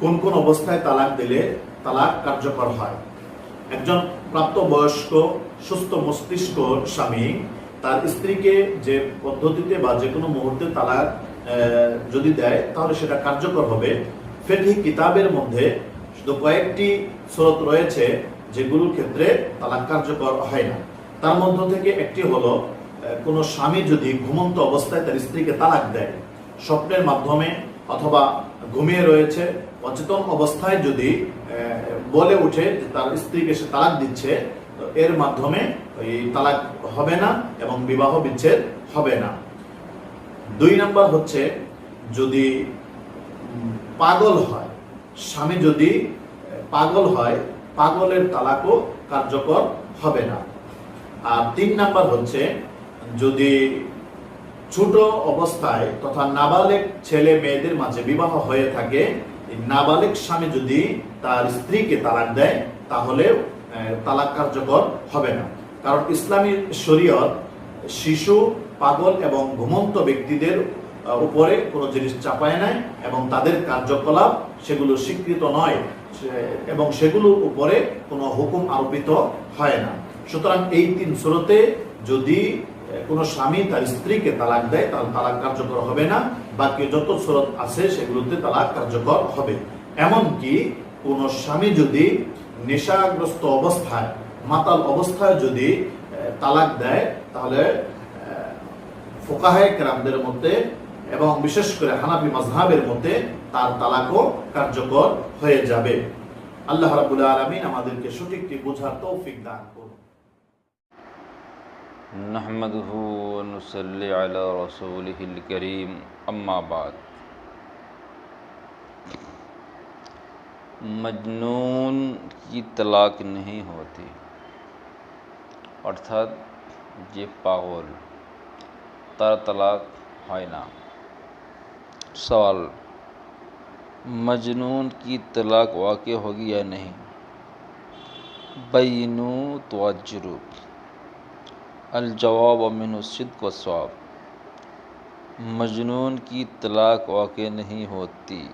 কোন কোন অবস্থায় তালাক দিলে তালাক কার্যকর হয়। একজন প্রাপ্তবয়স্ক, সুস্থ মস্তিষ্ক স্বামী, তার স্ত্রীকে যে পদ্ধতিতে বা যে কোনো মুহূর্তে তালাক যদি দেয়, তাহলে সেটা কার্যকর হবে। ফেকি কিতাবের মধ্যে শুধু কয়েকটি স্রোত রয়েছে যেগুলোর ক্ষেত্রে তালাক কার্যকর হয় না। তার মধ্য থেকে একটি হলো কোনো স্বামী যদি ঘুমন্ত অবস্থায় তার স্ত্রীকে তালাক দেয়, স্বপ্নের মাধ্যমে অথবা ঘুমিয়ে রয়েছে, অচেতন অবস্থায় যদি বলে উঠে যে তার স্ত্রীকে সে তালাক দিচ্ছে, তো এর মাধ্যমে এই তালাক হবে না এবং বিবাহ বিচ্ছেদ হবে না। দুই নাম্বার হচ্ছে, যদি পাগল হয়, স্বামী যদি পাগল হয়, পাগলের তালাকও কার্যকর হবে না। আর তিন নাম্বার হচ্ছে, যদি ছোট অবস্থায় তথা নাবালেক ছেলে মেয়েদের মাঝে বিবাহ হয়ে থাকে নাবালেক স্বামী যদি তার স্ত্রীকে তালাক দেয়, তাহলে তালাক কার্যকর হবে না। কারণ ইসলামী শরীয়ত শিশু, পাগল এবং ঘুমন্ত ব্যক্তিদের উপরে কোনো জিনিস চাপায় নাই এবং তাদের কার্যকলাপ সেগুলো স্বীকৃত নয় এবং সেগুলোর উপরে কোনো হুকুম আরোপিত হয় না। সুতরাং এই তিন স্রোতে যদি কোনো স্বামী তার স্ত্রীকে তালাক দেয়, তাহলে তালাক কার্যকর হবে না। বাকি যত স্রোত আছে, সেগুলোতে তালাক কার্যকর হবে। এমনকি কোন স্বামী যদি নেশাগ্রস্ত অবস্থায়, মাতাল অবস্থায় যদি তালাক দেয়, তাহলে ফোকাহে কেরামদের মধ্যে এবং বিশেষ করে হানাফি মাজহাবের মধ্যে তার তালাকও কার্যকর হয়ে যাবে। আল্লাহ রাবুল আলমিন আমাদেরকে সঠিকটি বোঝার তৌফিক দান করুন। نحمده ونصلي على رسوله الكريم. اما بعد. مجنون کی طلاق نہیں ہوتی. ارتھات یہ پاغول تر طلاق ہے نام. سوال مجنون کی طلاق واقع ہوگی یا نہیں؟ بینو توجرب الجواب من الصدق و ثواب مجنون کی طلاق واقع نہیں ہوتی۔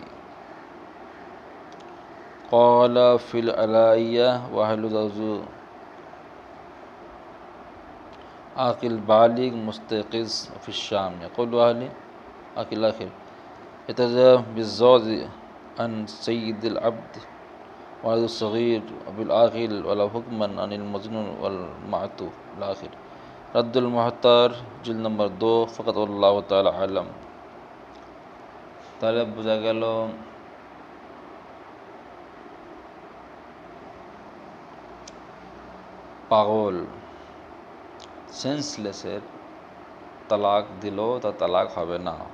قال فی العلیہ وحل رضو عاقل بالغ مستقص فی الشام۔ قول وحل عقل آخر۔ اتجا بالزوج ان سید العبد وعد الصغیر بالعاقل ولا حکمن ان المجنون والمعتوف الآخر۔ رد المحتار جل نمبر دو فقط اللہ تعالی علم تعالی بزا گلو پاغول سنس لیسے طلاق دلو تا طلاق ہوئے نہ ہو